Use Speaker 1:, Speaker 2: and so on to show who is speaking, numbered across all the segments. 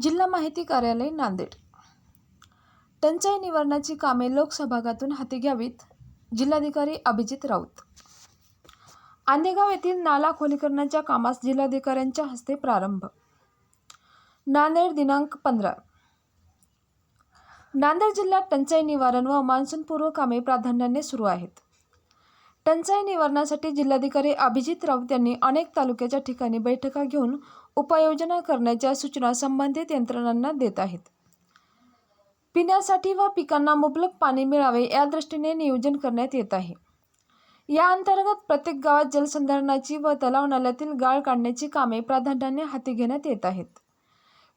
Speaker 1: जिल्हा माहिती कार्यालय नांदेड. टंचाई निवारणाची कामे लोकसभागातून हाती घ्यावीत जिल्हाधिकारी अभिजित राऊत. आंदेगाव येथील नाला खोलीकरणाच्या कामास जिल्हाधिकाऱ्यांच्या हस्ते प्रारंभ. नांदेड दिनांक पंधरा. नांदेड जिल्ह्यात टंचाई निवारण व मान्सूनपूर्व कामे प्राधान्याने सुरू आहेत. टंचाई निवारणासाठी जिल्हाधिकारी अभिजित राऊत यांनी अनेक तालुक्याच्या ठिकाणी बैठका घेऊन उपाययोजना करण्याच्या सूचना संबंधित यंत्रणांना देत आहेत. पिण्यासाठी व पिकांना मुबलक पाणी मिळावे या दृष्टीने नियोजन करण्यात येत आहे. या अंतर्गत प्रत्येक गावात जलसंधारणाची व तलाव नाल्यातील गाळ काढण्याची कामे प्राधान्याने हाती घेण्यात येत आहेत.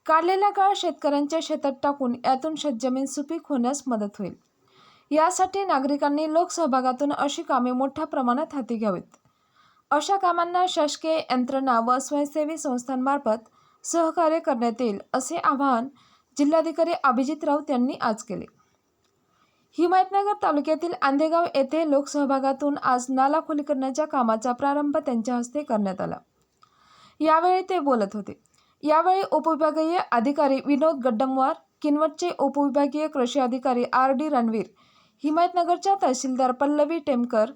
Speaker 1: काढलेला गाळ शेतकऱ्यांच्या शेतात टाकून यातून शेतजमीन सुपीक होण्यास मदत होईल. यासाठी नागरिकांनी लोकसहभागातून अशी कामे मोठ्या प्रमाणात हाती घ्यावीत. अशा कामांना शासकीय यंत्रणा व स्वयंसेवी संस्थांमार्फत सहकार्य करण्यात येईल असे आवाहन जिल्हाधिकारी अभिजित राऊत यांनी आज केले. हिमायतनगर तालुक्यातील आंधेगाव येथे लोकसहभागातून आज नाला खोलीकरणाच्या कामाचा प्रारंभ त्यांच्या हस्ते करण्यात आला. यावेळी ते बोलत होते. यावेळी उपविभागीय अधिकारी विनोद गड्डमवार किनवटचे उपविभागीय कृषी अधिकारी आर डी रणवीर हिमायतनगरच्या तहसीलदार पल्लवी टेमकर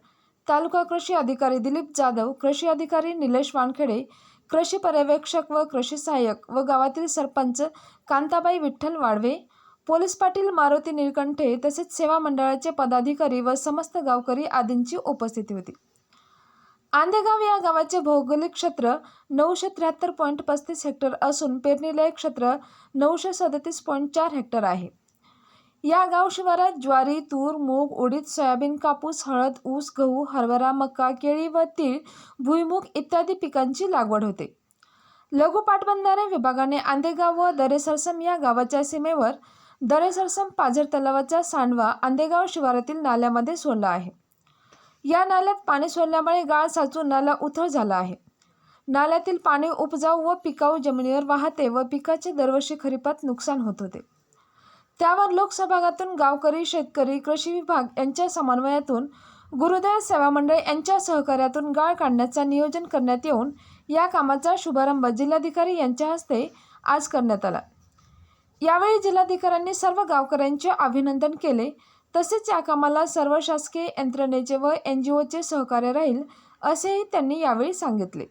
Speaker 1: तालुका कृषी अधिकारी दिलीप जाधव कृषी अधिकारी निलेश वानखेडे कृषी पर्यवेक्षक व कृषी सहाय्यक व गावातील सरपंच कांताबाई विठ्ठल वाडवे पोलीस पाटील मारुती निळकंठे तसेच सेवा मंडळाचे पदाधिकारी व समस्त गावकरी आदींची उपस्थिती होती. आंदेगाव या गावाचे भौगोलिक क्षेत्र नऊशे त्र्याहत्तर पॉईंट पस्तीस हेक्टर असून पेरणीलायक क्षेत्र नऊशे सदतीस पॉईंट चार हेक्टर आहे. या गाव शिवारात ज्वारी तूर मूग उडीद सोयाबीन कापूस हळद ऊस गहू हरभरा मका केळी व तीळ भुईमूग इत्यादी पिकांची लागवड होते. लघु पाटबंधारे विभागाने आंदेगाव व दरेसरसम या गावाच्या सीमेवर दरेसरसम पाझर तलावाचा सांडवा आंदेगाव शिवारातील नाल्यामध्ये सोडला आहे. या नाल्यात पाणी सोडल्यामुळे गाळ साचून नाला उथळ झाला आहे. नाल्यातील पाणी उपजाऊ व पिकाऊ जमिनीवर वाहते व पिकाचे दरवर्षी खरीपात नुकसान होत होते. त्यावर लोकसभागातून गावकरी शेतकरी कृषी विभाग यांच्या समन्वयातून गुरुदेव सेवा मंडळ यांच्या सहकार्यातून गाळ काढण्याचा नियोजन करण्यात येऊन या कामाचा शुभारंभ जिल्हाधिकारी यांच्या हस्ते आज करण्यात आला. यावेळी जिल्हाधिकाऱ्यांनी सर्व गावकऱ्यांचे अभिनंदन केले. तसेच या कामाला सर्व शासकीय यंत्रणेचे व एन जी ओचे सहकार्य राहील असेही त्यांनी यावेळी सांगितले.